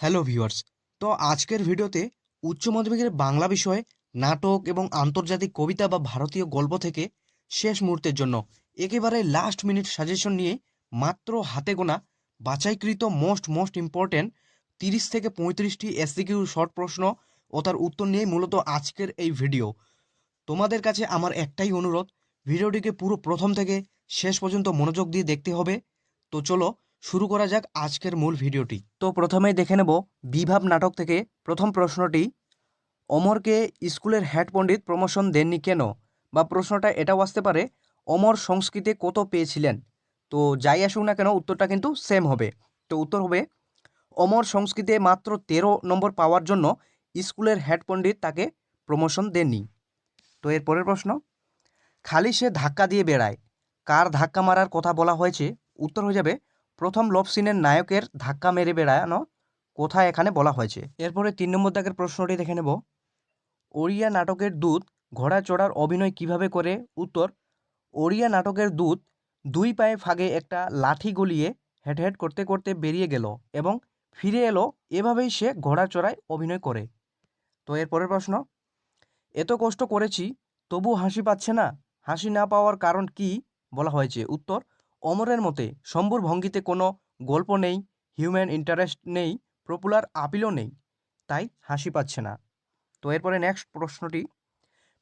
Hello viewers, তো আজকের ভিডিওতে উচ্চ মাধ্যমিকের বাংলা বিষয়ে নাটক এবং আন্তর্জাতিক কবিতা বা ভারতীয় গল্প থেকে শেষ মুহূর্তের জন্য একেবারে লাস্ট মিনিট সাজেশন নিয়ে মাত্র হাতে গোনা বাছাইকৃত মোস্ট মোস্ট ইম্পর্ট্যান্ট তিরিশ থেকে পঁয়ত্রিশটি এসসিকিউ শর্ট প্রশ্ন ও তার উত্তর নিয়ে মূলত আজকের এই ভিডিও তোমাদের কাছে আমার একটাই অনুরোধ ভিডিওটিকে পুরো প্রথম থেকে শেষ পর্যন্ত মনোযোগ দিয়ে দেখতে হবে। তো চলো শুরু করা যাক আজকের মূল ভিডিওটি। তো প্রথমেই দেখে নেব বিভাব নাটক থেকে প্রথম প্রশ্নটি, অমরকে স্কুলের হেড পণ্ডিত প্রমোশন দেননি কেন? বা প্রশ্নটা এটাও আসতে পারে, অমর সংস্কৃতে কত পেয়েছিলেন? তো যাই আসুক না কেন, উত্তরটা কিন্তু সেম হবে। তো উত্তর হবে, অমর সংস্কৃতে মাত্র তেরো নম্বর পাওয়ার জন্য স্কুলের হেড পণ্ডিত তাকে প্রমোশন দেননি। তো এর পরের প্রশ্ন, খালি সে ধাক্কা দিয়ে বেড়ায়, কার ধাক্কা মারার কথা বলা হয়েছে? উত্তর হয়ে যাবে প্রথম লভ সিনের নায়কের ধাক্কা মেরে বেড়ানো কোথায় এখানে বলা হয়েছে। এরপরে তিন নম্বর দাগের প্রশ্নটি দেখে নেব। ওড়িয়া নাটকের দূত ঘোড়া চড়ার অভিনয় কীভাবে করে? উত্তর, ওড়িয়া নাটকের দূত দুই পায়ে ফাগে একটা লাঠি গলিয়ে হেড হেড করতে করতে বেরিয়ে গেল এবং ফিরে এলো। এভাবেই সে ঘোড়া চড়ায় অভিনয় করে। তো এর পরের প্রশ্ন এত কষ্ট করেছি তবু হাসি পাচ্ছে না? হাসি না পাওয়ার কারণ কি? বলা হয়েছে। উত্তর অমরের মতে, শম্ভুর ভঙ্গিতে কোনো গল্প নেই, হিউম্যান ইন্টারেস্ট নেই পপুলার আপিলও নেই। তাই হাসি পাচ্ছে না। তো এরপরে নেক্সট প্রশ্নটি,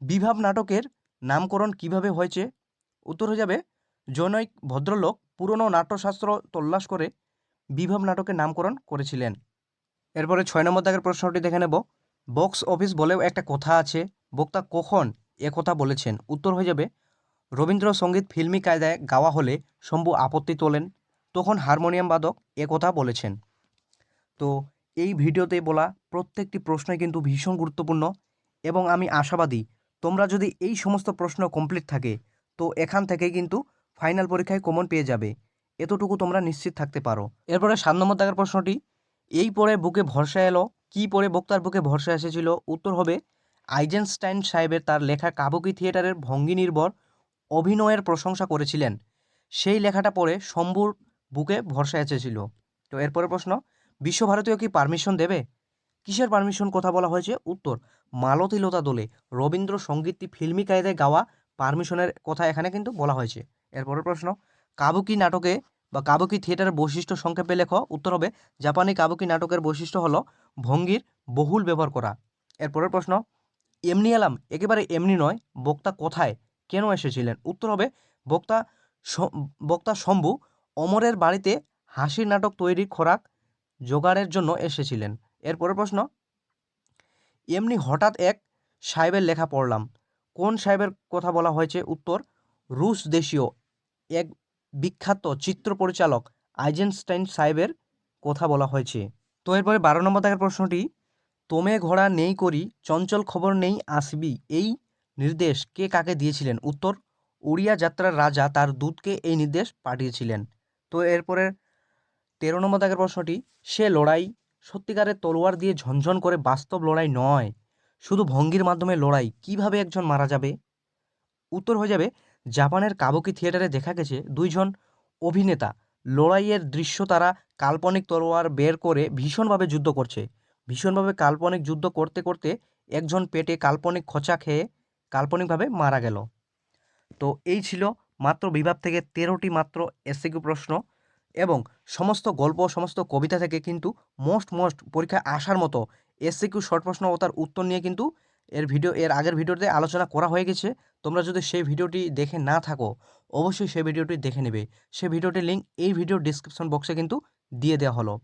বিভাব নাটকের নামকরণ কীভাবে হয়েছে? উত্তর হয়ে যাবে, জনৈক ভদ্রলোক পুরনো নাট্যশাস্ত্র তল্লাশ করে বিভাব নাটকের নামকরণ করেছিলেন। এরপরে ছয় নম্বর দাগের প্রশ্নটি দেখে নেব, বক্স অফিস বলেও একটা কথা আছে, বক্তা কখন এ কথা বলেছেন? উত্তর হয়ে যাবে রবীন্দ্রসঙ্গীত ফিল্মি কায়দায় গাওয়া হলে শম্ভু আপত্তি তোলেন, তখন হারমোনিয়াম বাদক একথা বলেছেন। তো এই ভিডিওতে বলা প্রত্যেকটি প্রশ্নই কিন্তু ভীষণ গুরুত্বপূর্ণ এবং আমি আশাবাদী তোমরা যদি এই সমস্ত প্রশ্ন কমপ্লিট থাকে, তো এখান থেকে কিন্তু ফাইনাল পরীক্ষায় কমন পেয়ে যাবে। এতটুকু তোমরা নিশ্চিত থাকতে পারো। এরপরে সাত নম্বর দাগের প্রশ্নটি, এই পরে বুকে ভরসা এলো, কি পরে বক্তার বুকে ভরসা এসেছিল? উত্তর হবে, আইজেনস্টাইন সাহেবের তার লেখা কাবুকি থিয়েটারের ভঙ্গি নির্ভর অভিনয়ের প্রশংসা করেছিলেন। সেই লেখাটা পড়ে শম্ভুর বুকে ভরসা এসেছিল। তো এরপরে প্রশ্ন বিশ্বভারতীয় কি পারমিশন দেবে? কিসের পারমিশন? কথা বলা হয়েছে। উত্তর, মালতীলতা দোলে রবীন্দ্র সঙ্গীতটি ফিল্মি কায়দায় গাওয়া পারমিশনের কথা এখানে কিন্তু বলা হয়েছে। এরপরের প্রশ্ন, কাবুকি নাটকে বা কাবুকি থিয়েটারের বৈশিষ্ট্য সংক্ষেপে লেখ। উত্তর হবে, জাপানি কাবুকি নাটকের বৈশিষ্ট্য হলো ভঙ্গির বহুল ব্যবহার করা। এরপরের প্রশ্ন, এমনি এলাম, একেবারে এমনি নয়, বক্তা কোথায়? কেন এসেছিলেন? উত্তর হবে, বক্তা বক্তা শম্ভু অমরের বাড়িতে হাসির নাটক তৈরির খোরাক জোগাড়ের জন্য এসেছিলেন। এরপরের প্রশ্ন, এমনি হঠাৎ এক সাহেবের লেখা পড়লাম। কোন সাহেবের কথা বলা হয়েছে? উত্তর, রুশ দেশীয়। এক বিখ্যাত চিত্র পরিচালক আইজেনস্টাইন সাহেবের কথা বলা হয়েছে। তো এরপরে বারো নম্বর দাগের প্রশ্নটি, তোমে ঘোড়া নেই করি, চঞ্চল খবর নেই আসবি, এই নির্দেশ কে কাকে দিয়েছিলেন? উত্তর, উড়িয়া যাত্রার রাজা তার দূতকে এই নির্দেশ পাঠিয়েছিলেন। তো এরপরে তেরো নম্বর দাগের প্রশ্নটি, সে লড়াই সত্যিকারের তলোয়ার দিয়ে ঝনঝন করে বাস্তব লড়াই নয়, শুধু ভঙ্গির মাধ্যমে লড়াই, কীভাবে একজন মারা যাবে? উত্তর হয়ে যাবে, জাপানের কাবুকি থিয়েটারে দেখা গেছে দুইজন অভিনেতা, লড়াইয়ের দৃশ্য তারা কাল্পনিক তলোয়ার বের করে ভীষণভাবে যুদ্ধ করছে। ভীষণভাবে কাল্পনিক যুদ্ধ করতে করতে একজন পেটে কাল্পনিক খোঁচা খেয়ে কাল্পনিকভাবে মারা গেল। তো এই ছিল মাত্র বিভাগ থেকে তেরোটি মাত্র এসসিকিউ প্রশ্ন এবং সমস্ত গল্প, সমস্ত কবিতা থেকে কিন্তু মোস্ট মোস্ট পরীক্ষায় আসার মতো এসসিকিউ শর্ট প্রশ্ন ও তার উত্তর নিয়ে কিন্তু এর ভিডিও, এর আগের ভিডিওতে আলোচনা করা হয়ে গেছে। তোমরা যদি সেই ভিডিওটি দেখে না থাকো, অবশ্যই সেই ভিডিওটি দেখে নেবে। সেই ভিডিওটির লিঙ্ক এই ভিডিও ডিসক্রিপশন বক্সে কিন্তু দিয়ে দেওয়া হলো।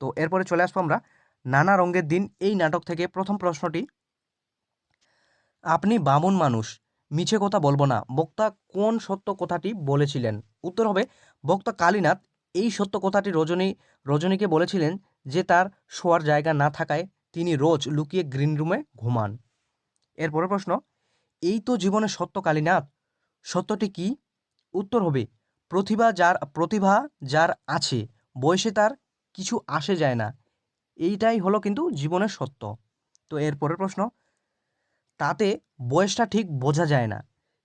তো এরপরে চলে আসব আমরা নানা রঙের দিন এই নাটক থেকে প্রথম প্রশ্নটি আপনি বামুন মানুষ, মিছে কথা বলব না। বক্তা কোন সত্য কথাটি বলেছিলেন? উত্তর হবে, বক্তা কালীনাথ এই সত্য কথাটি রজনী, রজনীকে বলেছিলেন যে তার শোয়ার জায়গা না থাকায় তিনি রোজ লুকিয়ে গ্রিন রুমে ঘুমান। এরপরের প্রশ্ন, এই তো জীবনের সত্য কালীনাথ, সত্যটি কি? উত্তর হবে, প্রতিভা যার প্রতিভা যার আছে, বয়সে তার কিছু আসে যায় না। এইটাই হলো কিন্তু জীবনের সত্য। তো এরপরের প্রশ্ন তাতে বয়সটা ঠিক বোঝা যায় না।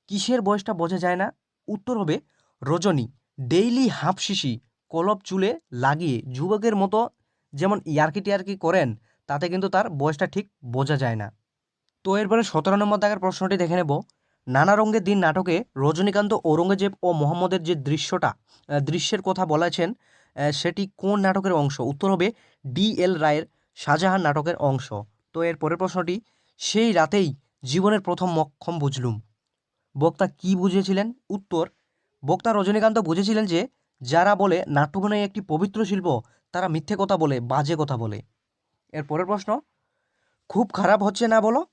কিসের বয়সটা বোঝা যায় না? উত্তর হবে, রজনী ডেইলি হাফ শিশি, কলপ চুলে লাগিয়ে যুবকের মতো যেমন ইয়ার্কি টিয়ার্কি করেন, তাতে কিন্তু তার বয়সটা ঠিক বোঝা যায় না। তো এরপরে সতেরো নম্বর দাগের প্রশ্নটি দেখে নেব। নানা রঙের দিন নাটকে রজনীকান্ত, ঔরঙ্গজেব ও মোহাম্মদের যে দৃশ্যটা দৃশ্যের কথা বলেছেন সেটি কোন নাটকের অংশ? উত্তর হবে, ডি এল রায়ের শাহজাহান নাটকের অংশ। তো এর পরের প্রশ্নটি সেই রাতেই জীবনের প্রথম মক্ষম বুঝলুম। বক্তা কি বুঝেছিলেন উত্তর, বক্তা রজনীকান্ত বুঝেছিলেন যে, যারা বলে নাট্যভিনয় একটি পবিত্র শিল্প, তারা মিথ্যে কথা বলে, বাজে কথা বলে। এর পরের প্রশ্ন, খুব খারাপ হচ্ছে না বলো?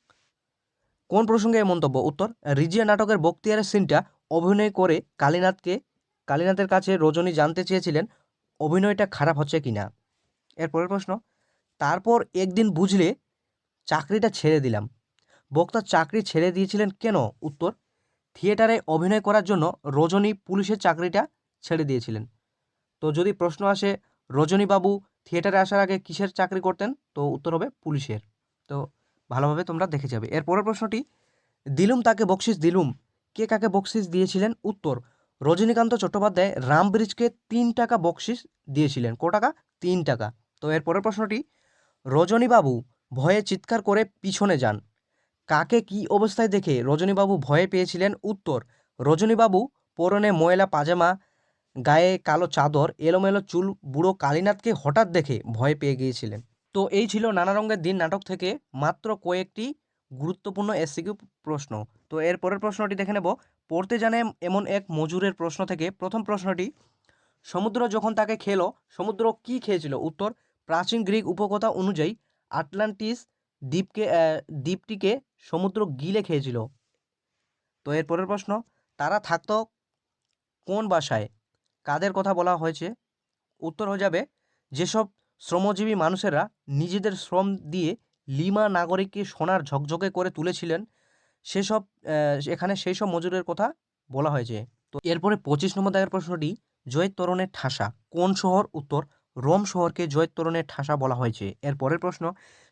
কোন প্রসঙ্গে এই মন্তব্য? উত্তর, রিজিয়া নাটকের বক্তিয়ারের সিনটা অভিনয় করে কালীনাথকে, কালীনাথের কাছে রজনী জানতে চেয়েছিলেন, অভিনয়টা খারাপ হচ্ছে কিনা? এর পরের প্রশ্ন, তারপর একদিন বুঝলে চাকরিটা ছেড়ে দিলাম। বক্তা চাকরি ছেড়ে দিয়েছিলেন কেন? উত্তর, থিয়েটারে অভিনয় করার জন্য রজনী পুলিশের চাকরিটা ছেড়ে দিয়েছিলেন। তো যদি প্রশ্ন আসে, রজনীবাবু থিয়েটারে আসার আগে কিসের চাকরি করতেন? তো উত্তর হবে পুলিশের। তো ভালোভাবে তোমরা দেখে যাবে। এরপরের প্রশ্নটি, দিলুম তাকে বকশিস, দিলুম, কে কাকে বকশিস দিয়েছিলেন? উত্তর, রজনীকান্ত চট্টোপাধ্যায় রাম ব্রিজকে তিন টাকা বকশিস দিয়েছিলেন। ক টাকা? তিন টাকা। তো এরপরের প্রশ্নটি, রজনীবাবু ভয়ে চিৎকার করে পিছনে যান। কাকে কি অবস্থায় দেখে রজনীবাবু ভয়ে পেয়েছিলেন উত্তর, রজনীবাবু, পরনে ময়লা পাজামা, গায়ে কালো চাদর, এলোমেলো চুল, বুড়ো কালীনাথকে হঠাৎ দেখে ভয় পেয়ে গিয়েছিলেন। তো এই ছিল নানা রঙের দিন নাটক থেকে মাত্র কয়েকটি গুরুত্বপূর্ণ এসিকিউ প্রশ্ন। তো এর পরের প্রশ্নটি দেখে নেব। পড়তে জানে এমন এক মজুরের প্রশ্ন থেকে প্রথম প্রশ্নটি, সমুদ্র যখন তাকে খেলো, সমুদ্র কি খেয়েছিল? উত্তর, প্রাচীন গ্রিক উপকথা অনুযায়ী আটলান্টিস দ্বীপকে দ্বীপটিকে সমুদ্র গিলে খেয়েছিল। তো এর পরের প্রশ্ন, তারা থাকতো কোন বাসায়? কাদের কথা বলা হয়েছে? উত্তর হয়ে যাবে, যেসব শ্রমজীবী মানুষেরা নিজেদের শ্রম দিয়ে লিমা নাগরিককে সোনার ঝকঝকে করে তুলেছিলেন, সেসব এখানে সেই সব মজুরের কথা বলা হয়েছে। তো এরপরে পঁচিশ নম্বর দাগের প্রশ্নটি জয়ের তরণের ঠাসা, কোন শহর? উত্তর রোম শহরকে জয়ের তরণের ঠাসা বলা হয়েছে। এর পরের প্রশ্ন,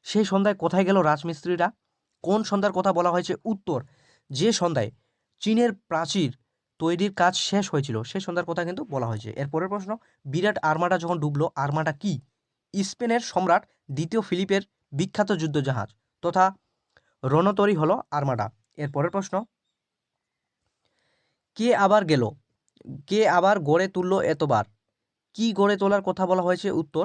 সেই সন্ধ্যায় কোথায় গেল রাজমিস্ত্রিরা? কোন সন্ধ্যার কথা বলা হয়েছে? উত্তর, যে সন্ধ্যায় চীনের প্রাচীর তৈরির কাজ শেষ হয়েছিল, সেই সন্ধ্যার কথা কিন্তু বলা হয়েছে। এর পরের প্রশ্ন, বিরাট আর্মাটা যখন ডুবলো, আর্মাটা কি? স্পেনের সম্রাট দ্বিতীয় ফিলিপের বিখ্যাত যুদ্ধজাহাজ তথা রণতরী হলো আর্মাডা এর পরের প্রশ্ন, কে আবার গেল? কে আবার গড়ে তুললো এতবার? কি গড়ে তোলার কথা বলা হয়েছে উত্তর,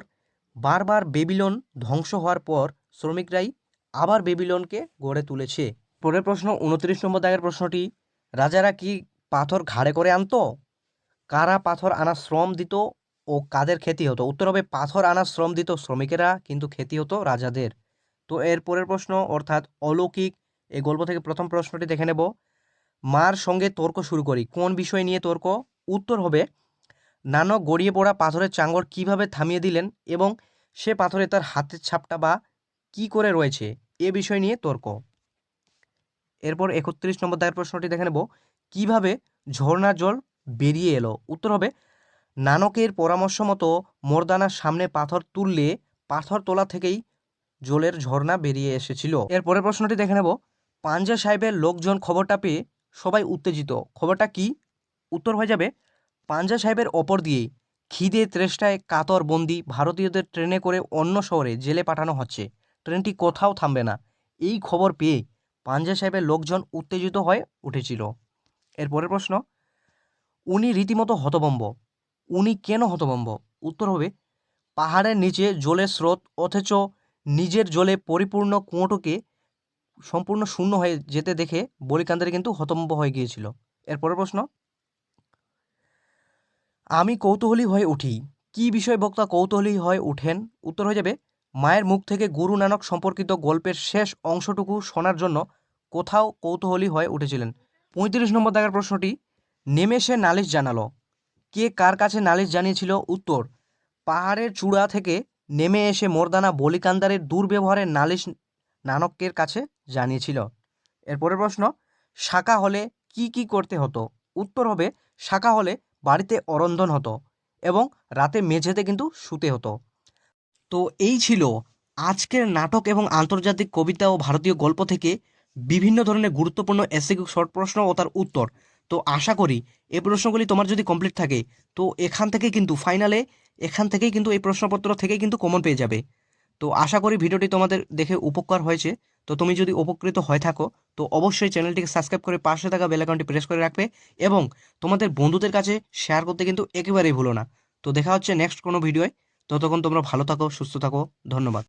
বারবার বেবিলন ধ্বংস হওয়ার পর শ্রমিকরাই আবার বেবিলনকে গড়ে তুলেছে। পরের প্রশ্ন, উনত্রিশ নম্বর দাগের প্রশ্নটি, রাজারা কি পাথর ঘাড়ে করে আনতো? কারা পাথর আনা শ্রম দিত ও কাদের ক্ষতি হতো? উত্তর হবে, পাথর আনা শ্রম দিত শ্রমিকেরা, কিন্তু ক্ষতি হতো রাজাদের। তো এর পরের প্রশ্ন, অর্থাৎ অলৌকিক এই গল্প থেকে প্রথম প্রশ্নটি দেখে নেব। মার সঙ্গে তর্ক শুরু করি, কোন বিষয় নিয়ে তর্ক? উত্তর হবে নানক গড়িয়ে পড়া পাথরের চাঙ্গর কীভাবে থামিয়ে দিলেন এবং সে পাথরে তার হাতের ছাপটা বা কি করে রয়েছে, এ বিষয় নিয়ে তর্ক। এরপর একত্রিশ নম্বর দায়ের প্রশ্নটি দেখে নেব। কীভাবে ঝর্ণার জল বেরিয়ে এলো? উত্তর হবে, নানকের পরামর্শ মতো মোরদানার সামনে পাথর তুললে পাথর তোলা থেকেই জলের ঝর্ণা বেরিয়ে এসেছিল। এর পরের প্রশ্নটি দেখে নেব পাঞ্জা সাহেবের লোকজন খবরটা পেয়ে সবাই উত্তেজিত। খবরটা কি? উত্তর হয়ে যাবে পাঞ্জা সাহেবের ওপর দিয়ে খিদে তৃষ্টায় কাতর বন্দি ভারতীয়দের ট্রেনে করে অন্য শহরে জেলে পাঠানো হচ্ছে। ট্রেনটি কোথাও থামবে না। এই খবর পেয়ে পাঞ্জা সাহেবের লোকজন উত্তেজিত হয়ে উঠেছিল। এর পরের প্রশ্ন, উনি রীতিমতো হতবম্ব উনি কেন হতবম্ব উত্তর হবে, পাহাড়ের নিচে জলের স্রোত, অথচ নিজের জলে পরিপূর্ণ কুঁয়োটোকে সম্পূর্ণ শূন্য হয়ে যেতে দেখে বলিকান্দারি কিন্তু হতবম্ব হয়ে গিয়েছিল। এরপরের প্রশ্ন আমি কৌতূহলী হয়ে উঠি। কি বিষয় বক্তা কৌতূহলী হয়ে উঠেন? উত্তর হয়ে যাবে, মায়ের মুখ থেকে গুরু নানক সম্পর্কিত গল্পের শেষ অংশটুকু শোনার জন্য কোথাও কৌতূহলী হয়ে উঠেছিলেন। পঁয়ত্রিশ নম্বর দাগের প্রশ্নটি, নেমে সে নালিশ জানালো। কে কার কাছে নালিশ জানিয়েছিল? উত্তর, পাহাড়ের চূড়া থেকে নেমে এসে মোরদানা বলিকান্দারের দুর্ব্যবহারের নালিশ নানকের কাছে জানিয়েছিল। এরপরের প্রশ্ন, শাখা হলে কি কি করতে হতো? উত্তর হবে, শাখা হলে বাড়িতে অরন্ধন হতো এবং রাতে মেঝেতে কিন্তু শুতে হতো। তো এই ছিল আজকের নাটক এবং আন্তর্জাতিক কবিতা ও ভারতীয় গল্প থেকে বিভিন্ন ধরনের গুরুত্বপূর্ণ এসিকিউ শর্ট প্রশ্ন ও তার উত্তর। তো আশা করি এই প্রশ্নগুলি তোমার যদি কমপ্লিট থাকে, তো এখান থেকে কিন্তু ফাইনালে এখান থেকেই কিন্তু এই প্রশ্নপত্র থেকেই কিন্তু কমন পেয়ে যাবে। তো আশা করি ভিডিওটি তোমাদের দেখে উপকার হয়েছে। তো তুমি যদি উপকৃত হয়ে থাকো, তো অবশ্যই চ্যানেলটিকে সাবস্ক্রাইব করে পাশে থাকা বেল প্রেস করে রাখবে এবং তোমাদের বন্ধুদের কাছে শেয়ার করতে কিন্তু একেবারেই ভুলো না। তো দেখা হচ্ছে নেক্সট কোনো ভিডিওয় ততক্ষণ তোমরা ভালো থাকো, সুস্থ থাকো, ধন্যবাদ।